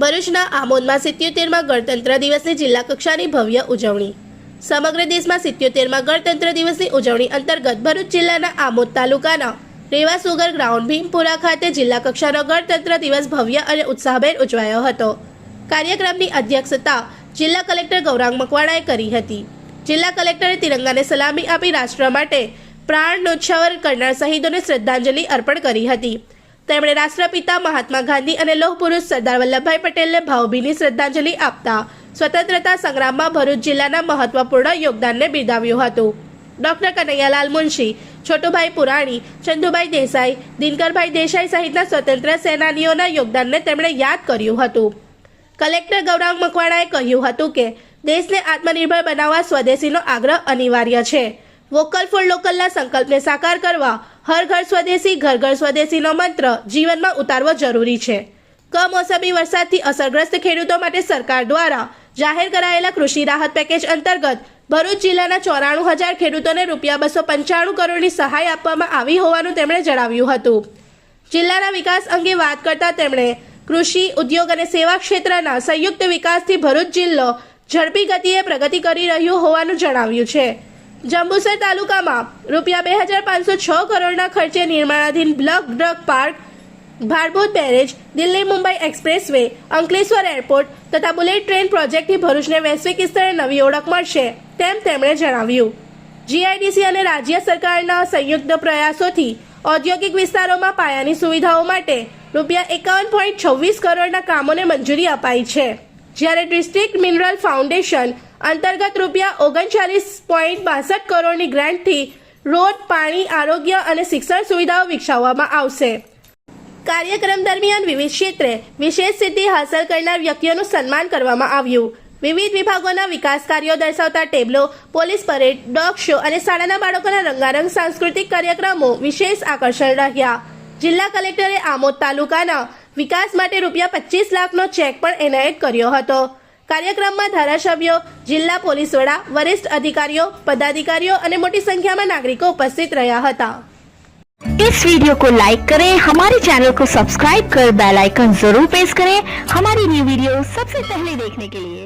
ભરૂચના આમોદમાં સિત્યોતેરમાં ગણતંત્ર દિવસની જિલ્લા કક્ષાની ભવ્ય ઉજવણી. સમગ્ર દેશમાં સિત્યોતેરમાં ગણતંત્ર દિવસની ઉજવણી અંતર્ગત ભરૂચ જિલ્લાના આમોદ તાલુકાના રેવાસુગર ગ્રાઉન્ડ ભીમપુરા ખાતે જિલ્લા કક્ષાનો ગણતંત્ર દિવસ ભવ્ય અને ઉત્સાહભેર ઉજવાયો હતો. કાર્યક્રમની અધ્યક્ષતા જિલ્લા કલેક્ટર ગૌરાંગ મકવાણાએ કરી હતી. જિલ્લા કલેક્ટરે તિરંગાને સલામી આપી રાષ્ટ્ર માટે પ્રાણ ન્યોછાવર કરનાર શહીદોને શ્રદ્ધાંજલિ અર્પણ કરી હતી. તેમણે રાષ્ટ્રપિતા મહાત્મા ગાંધી અને લોહ પુરુષ સરદાર વલ્લભભાઈ પટેલને ભાવભીની શ્રદ્ધાંજલિ આપતા સ્વતંત્રતા સંગ્રામમાં ભરૂચ જિલ્લાના મહત્વપૂર્ણ યોગદાનને બિરદાવ્યું હતું. ડોક્ટર કનૈયાલાલ મુનશી, છોટુભાઈ પુરાણી, ચંદુભાઈ દેસાઈ, દિનકરભાઈ દેસાઈ સહિતના સ્વતંત્ર સેનાનીઓના યોગદાનને તેમણે યાદ કર્યું હતું. કલેક્ટર ગૌરાંગ મકવાણાએ કહ્યું હતું કે, દેશને આત્મનિર્ભર બનાવવા સ્વદેશીનો આગ્રહ અનિવાર્ય છે. વોકલ ફોર લોકલના સંકલ્પને સાકાર કરવા હર ઘર સ્વદેશી, ઘર ઘર સ્વદેશીનો મંત્ર જીવનમાં ઉતારવો જરૂરી છે. કમોસમી વરસાદથી અસરગ્રસ્ત ખેડૂતો માટે સરકાર દ્વારા જાહેર કરાયેલા કૃષિ રાહત પેકેજ અંતર્ગત ભરૂચ જિલ્લાના ચોરાણું હજાર ખેડૂતોને રૂપિયા બસો પંચાણું કરોડની સહાય આપવામાં આવી હોવાનું તેમણે જણાવ્યું હતું. જિલ્લાના વિકાસ અંગે વાત કરતા તેમણે કૃષિ, ઉદ્યોગ અને સેવા ક્ષેત્રના સંયુક્ત વિકાસથી ભરૂચ જિલ્લો ઝડપી ગતિએ પ્રગતિ કરી રહ્યું હોવાનું જણાવ્યું છે. જંબુસર તાલુકામાં રૂપિયા બે હજાર પાંચસો છ કરોડના ખર્ચે નિર્માણાધીન bulk drug park Bhadbhut barrage, Delhi Mumbai express way Ankleshwar airport તથા બુલેટ ટ્રેન પ્રોજેક્ટથી ભરૂચને વૈશ્વિક સ્તરે નવી ઓળખ મળશે તેમ તેમણે જણાવ્યું. જીઆઈડીસી અને રાજ્ય સરકારના સંયુક્ત પ્રયાસોથી ઔદ્યોગિક વિસ્તારોમાં પાયાની સુવિધાઓ માટે રૂપિયા એકાવન પોઈન્ટ છવ્વીસ કરોડના કામોને મંજૂરી અપાઈ છે. જ્યારે ડિસ્ટ્રિક્ટ મિનરલ ફાઉન્ડેશન અંતર્ગત રૂપિયા ઓગણચાલીસ પોઈન્ટ બાસઠ કરોડની ગ્રાન્ટથી રોડ પાણી, આરોગ્ય અને શિક્ષણ સુવિધાઓ વિકસાવવામાં આવશે. કાર્યક્રમ દરમિયાન વિવિધ ક્ષેત્રે વિશેષ સિદ્ધિ હાંસલ કરનાર વ્યક્તિઓનું સન્માન કરવામાં આવ્યું. વિવિધ વિભાગોના વિકાસ કાર્યો દર્શાવતા ટેબલો, પોલીસ પરેડ, ડોગ શો અને શાળાના બાળકોના રંગારંગ સાંસ્કૃતિક કાર્યક્રમો વિશેષ આકર્ષણ રહ્યા. જિલ્લા કલેક્ટરે આમોદ તાલુકાના વિકાસ માટે રૂપિયા પચીસ લાખનો ચેક પણ એનાયત કર્યો હતો. કાર્યક્રમમાં ધારાસભ્યો જિલ્લા પોલીસ વડા વરિષ્ઠ અધિકારીઓ પદાધિકારીઓ અને મોટી સંખ્યામાં નાગરિકો ઉપસ્થિત રહ્યા હતા इस वीडियो को लाइक करें हमारे चैनल को सब्सक्राइब कर बेल आइकन जरूर प्रेस करें हमारी न्यू वीडियो सबसे पहले देखने के लिए